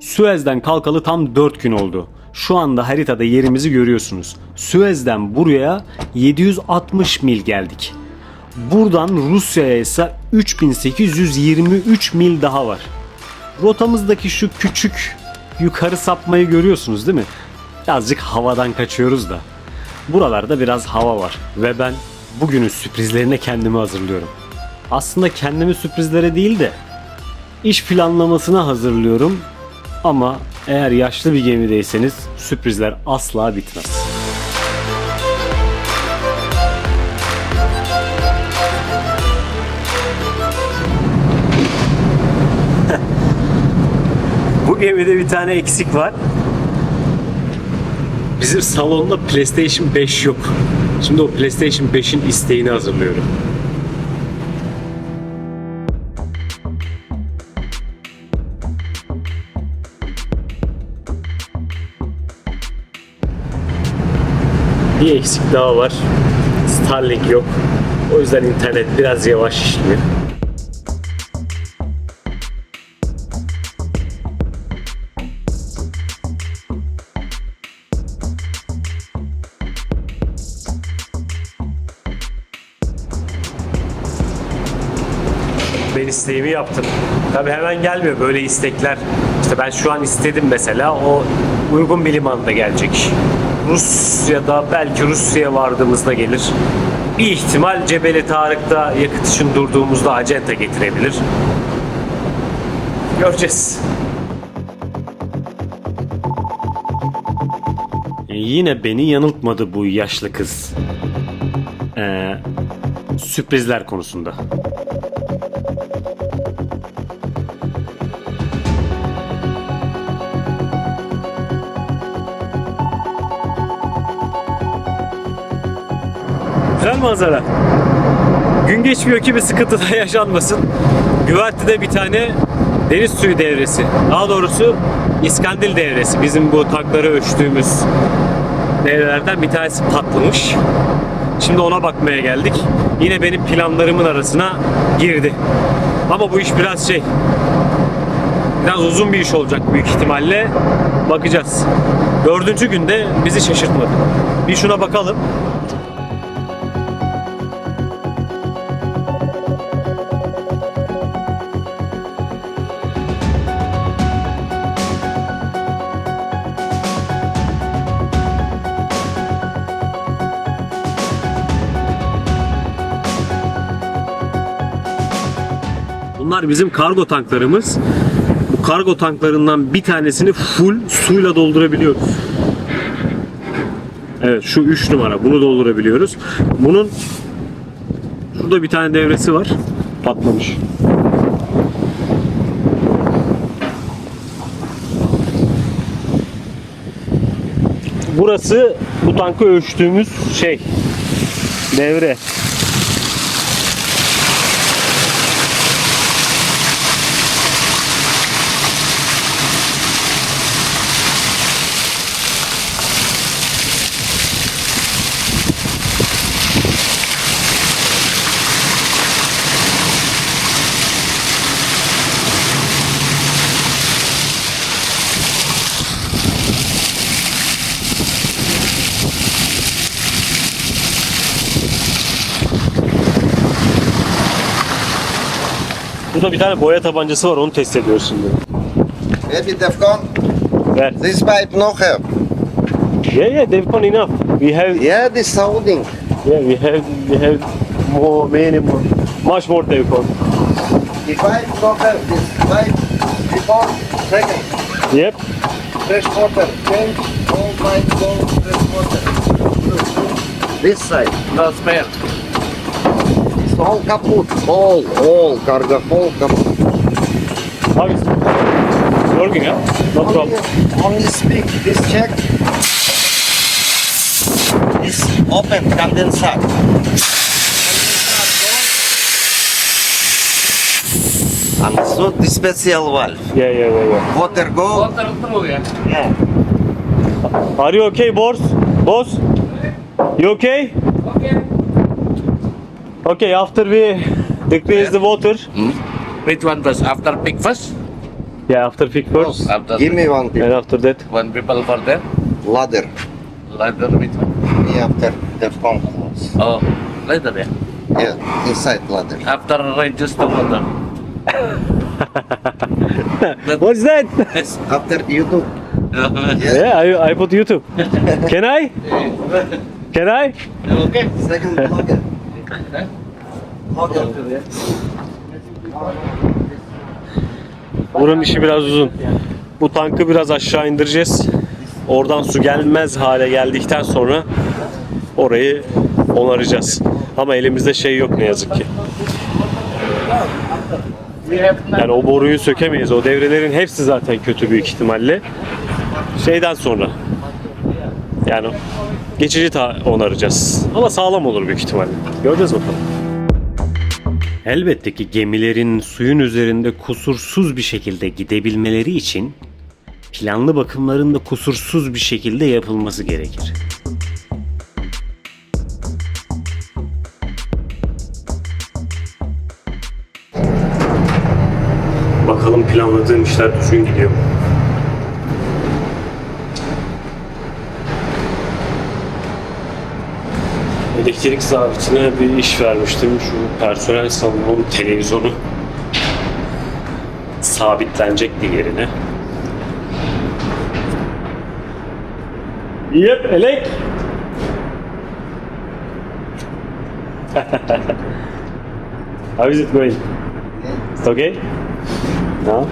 Suez'den kalkalı tam 4 gün oldu. Şu anda haritada yerimizi görüyorsunuz. Suez'den buraya 760 mil geldik. Buradan Rusya'ya ise 3823 mil daha var. Rotamızdaki şu küçük yukarı sapmayı görüyorsunuz değil mi? Birazcık havadan kaçıyoruz da. Buralarda biraz hava var ve ben bugünün sürprizlerine kendimi hazırlıyorum. Aslında kendimi sürprizlere değil de iş planlamasına hazırlıyorum ama eğer yaşlı bir gemideyseniz sürprizler asla bitmez. Bu gemide bir tane eksik var. Bizim salonda PlayStation 5 yok. Şimdi o PlayStation 5'in isteğini hazırlıyorum. Bir eksik daha var. Starlink yok. O yüzden internet biraz yavaş işliyor. ben isteğimi yaptım. Tabi hemen gelmiyor böyle istekler. İşte ben şu an istedim mesela o uygun bir limanda gelecek. Rusya'da belki Rusya'ya vardığımızda gelir. Bir ihtimal Cebeli Tarık'ta yakıt için durduğumuzda acenta getirebilir. Göreceğiz. E, Yine beni yanıltmadı bu yaşlı kız. Ee, sürprizler konusunda. Güzel manzara. Gün geçmiyor ki bir sıkıntı da yaşanmasın. Güverte'de bir tane deniz suyu devresi. Daha doğrusu İskandil devresi. Bizim bu takları ölçtüğümüz devrelerden bir tanesi patlamış. Şimdi ona bakmaya geldik. Yine benim planlarımın arasına girdi. Ama bu iş biraz şey biraz uzun bir iş olacak büyük ihtimalle. Bakacağız. Dördüncü günde bizi şaşırtmadı. Bir şuna bakalım. Bunlar bizim kargo tanklarımız. Bu kargo tanklarından bir tanesini full suyla doldurabiliyoruz. Evet şu 3 numara bunu doldurabiliyoruz. Bunun şurada bir tane devresi var. Patlamış. Burası bu tankı ölçtüğümüz şey. Devre. Burada bir tane boya tabancası var onu test ediyoruz şimdi. Maybe Defcon. Ver. This pipe no help. Yeah, yeah, Devcon enough. We have, Yeah, this holding. yeah, we have, we have more, many more, much more pipe no help. This pipe before second. Yep. Fresh water. Change all pipe go fresh water. This side. No spare. It's all kaput. All, all. Cargo all kaput. How is it? Working, huh? No problem. Only speak. This check. This open condenser. Understood? The special valve. Yeah, yeah, yeah, yeah. Water go. Water through, yeah. Yeah. Are you okay, boss? Boss? You? Okay. Okay, after we decrease the water. Hmm? Which one first? After pick first? Yeah, after pick first. Oh, after Give me one pick. And after that. one people for there, Ladder. leather with Me after the pump close. oh ladder yeah. Yeah, inside ladder. After right just the water. What's that? Yes. After YouTube. do. Yeah, I, I put YouTube. Can I? Can I? okay. Second ladder. Ladder. Buranın işi biraz uzun. Bu tankı biraz aşağı indireceğiz. Oradan su gelmez hale geldikten sonra orayı onaracağız. Ama elimizde şey yok ne yazık ki. Yani o boruyu sökemeyiz. O devrelerin hepsi zaten kötü büyük ihtimalle. Şeyden sonra. Yani geçici ta- onaracağız. Ama sağlam olur büyük ihtimalle. Göreceğiz bakalım. Elbette ki gemilerin suyun üzerinde kusursuz bir şekilde gidebilmeleri için planlı bakımların da kusursuz bir şekilde yapılması gerekir. Bakalım planladığım işler düzgün gidiyor mu? Elektrik sabitine bir iş vermiştim. Şu personel salonunun televizyonu sabitlenecek yerine. Yep, elek. How is it going? It's okay? No?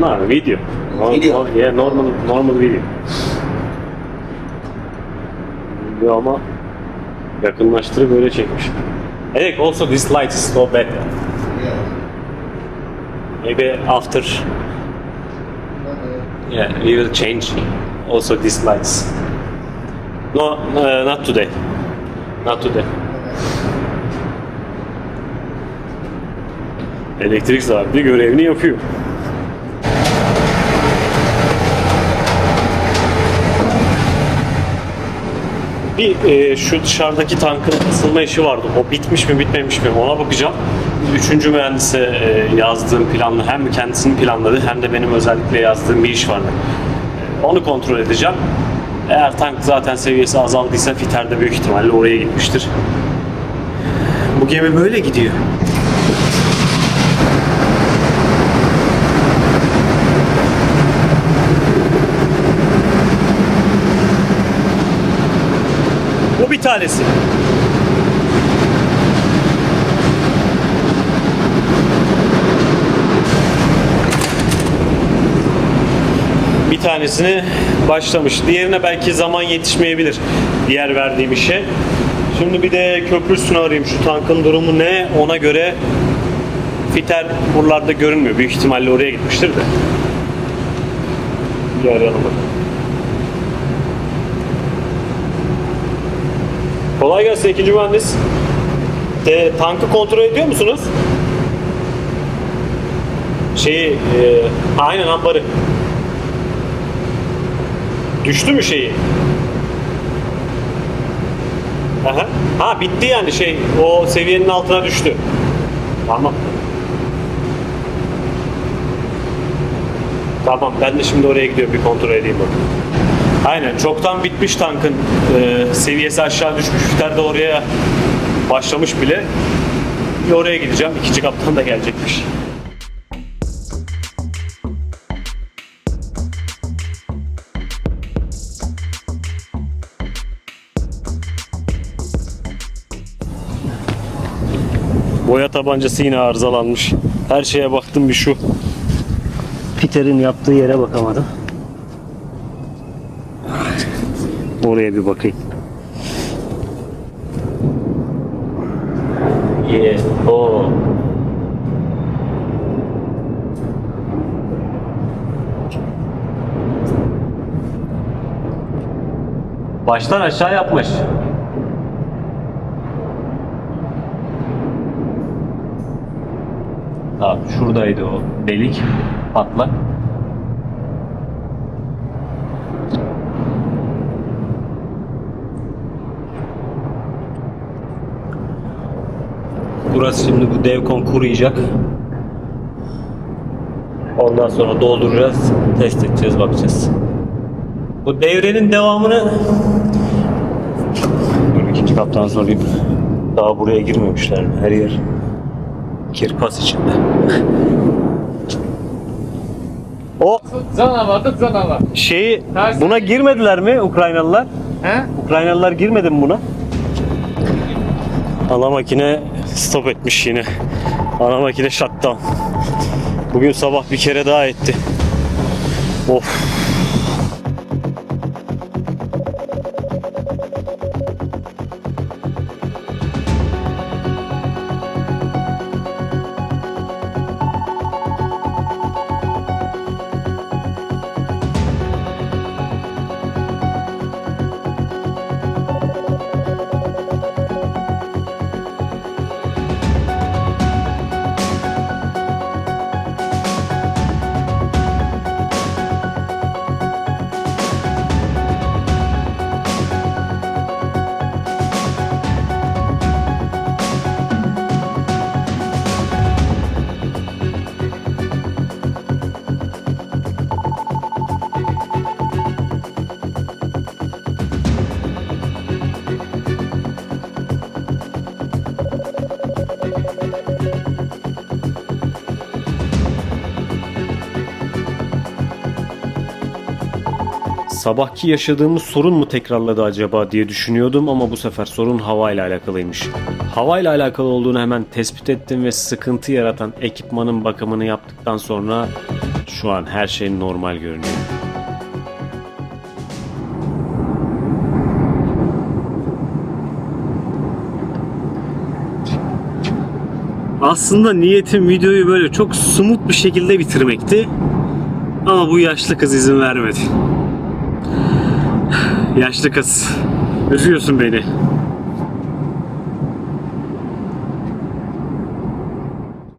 No, video. No, Video. no, yeah, normal, normal video. Video ama yakınlaştırıp böyle çekmiş. Eric, also this light is so bad. Maybe after, yeah, we will change also these lights. No, uh, not today. Not today. Elektrik sabiti görevini yapıyor. Bir e, şu dışarıdaki tankın ısınma işi vardı. O bitmiş mi bitmemiş mi ona bakacağım. Üçüncü mühendise e, yazdığım planlı hem kendisinin planladığı hem de benim özellikle yazdığım bir iş vardı. E, Onu kontrol edeceğim. Eğer tank zaten seviyesi azaldıysa fiter de büyük ihtimalle oraya gitmiştir. Bu gemi böyle gidiyor. Tanesi. Bir tanesini başlamış. Diğerine belki zaman yetişmeyebilir. Diğer verdiğim işe. Şimdi bir de köprü üstünü arayayım. Şu tankın durumu ne? Ona göre fiter buralarda görünmüyor. Büyük ihtimalle oraya gitmiştir de. Bir arayalım bakalım. Kolay gelsin ikinci mühendis. E, tankı kontrol ediyor musunuz? Şeyi, e, aynen ambarı. Düştü mü şeyi? Aha. Ha bitti yani şey, o seviyenin altına düştü. Tamam. Tamam ben de şimdi oraya gidiyorum bir kontrol edeyim bakayım. Aynen çoktan bitmiş tankın e, seviyesi aşağı düşmüş. Fiter de oraya başlamış bile. Bir oraya gideceğim. İkinci kaptan da gelecekmiş. Boya tabancası yine arızalanmış. Her şeye baktım bir şu. Fiter'in yaptığı yere bakamadım. Oraya bir bakayım. Yeah. Oh. Baştan aşağı yapmış. Abi şuradaydı o delik patlak. Burası şimdi bu Devcon kuruyacak. Ondan sonra dolduracağız, test edeceğiz, bakacağız. Bu devrenin devamını Dur ikinci kaptan sorayım. Daha buraya girmemişler mi? Her yer kirpas içinde. o Canavar da canavar. şeyi buna girmediler mi Ukraynalılar? He? Ukraynalılar girmedi mi buna? Ana makine stop etmiş yine. Ana makine shutdown. Bugün sabah bir kere daha etti. Of. Sabahki yaşadığımız sorun mu tekrarladı acaba diye düşünüyordum ama bu sefer sorun havayla alakalıymış. Havayla alakalı olduğunu hemen tespit ettim ve sıkıntı yaratan ekipmanın bakımını yaptıktan sonra şu an her şey normal görünüyor. Aslında niyetim videoyu böyle çok smooth bir şekilde bitirmekti. Ama bu yaşlı kız izin vermedi. Yaşlı kız. Üzüyorsun beni.